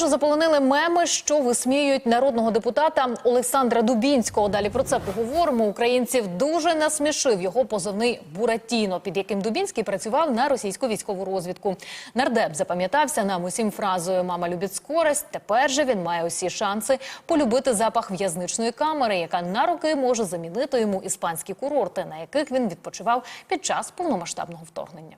Мережу заполонили меми, що висміюють народного депутата Олександра Дубінського. Далі про це поговоримо. Українців дуже насмішив його позивний Буратіно, під яким Дубінський працював на російську військову розвідку. Нардеп запам'ятався нам усім фразою Мама любить скорость. Тепер же він має усі шанси полюбити запах в'язничної камери, яка на роки може замінити йому іспанські курорти, на яких він відпочивав під час повномасштабного вторгнення.